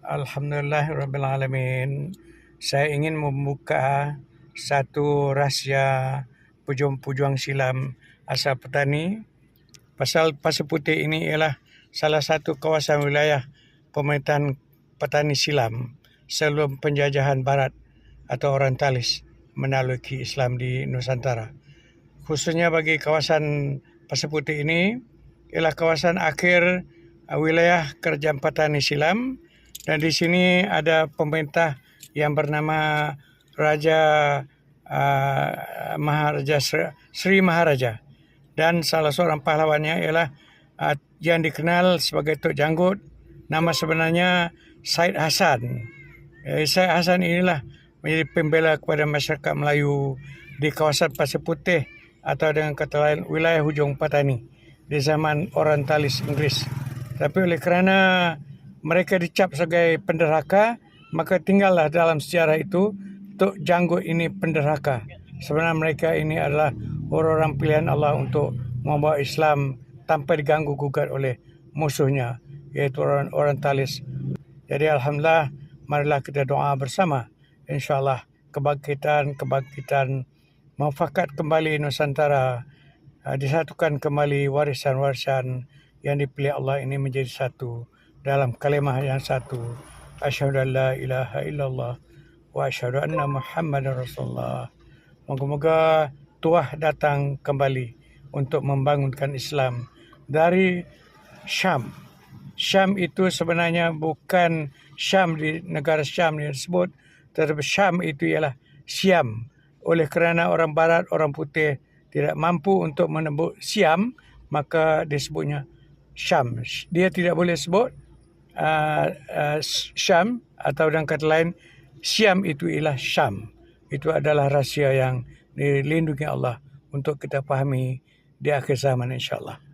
Alhamdulillahirrabbilalamin. Saya ingin membuka satu rahsia pejuang-pejuang silam asal petani. Pasal pasir putih ini ialah salah satu kawasan wilayah pemerintahan petani silam sebelum penjajahan barat atau orientalis menaluki Islam di Nusantara. Khususnya bagi kawasan pasir putih ini ialah kawasan akhir wilayah kerajaan petani silam dan di sini ada pemerintah yang bernama Raja uh, Maharaja Sri Maharaja dan salah seorang pahlawannya ialah uh, yang dikenal sebagai Tok Janggut nama sebenarnya Said Hasan. Eh, Said Hasan inilah menjadi pembela kepada masyarakat Melayu di kawasan Pasir Putih atau dengan kata lain wilayah hujung Patani di zaman Orientalis Inggeris. Tapi oleh kerana mereka dicap sebagai penderhaka, maka tinggallah dalam sejarah itu Tok Janggut ini penderhaka. Sebenarnya mereka ini adalah orang-orang pilihan Allah untuk membawa Islam tanpa diganggu gugat oleh musuhnya, iaitu orang orang talis. Jadi Alhamdulillah, marilah kita doa bersama. InsyaAllah kebangkitan, kebangkitan memfakat kembali Nusantara, uh, disatukan kembali warisan-warisan yang dipilih Allah ini menjadi satu dalam kalimah yang satu asyhadu an la ilaha illallah wa asyhadu anna muhammadar rasulullah. Moga-moga tuah datang kembali untuk membangunkan Islam dari Syam. Syam itu sebenarnya bukan Syam di negara Syam yang disebut tetapi Syam itu ialah Siam. Oleh kerana orang barat orang putih tidak mampu untuk menembus Siam maka disebutnya Syam. Dia tidak boleh sebut uh, uh, Syam atau dengan kata lain Syam itu ialah Syam. Itu adalah rahsia yang dilindungi Allah untuk kita pahami di akhir zaman insyaAllah.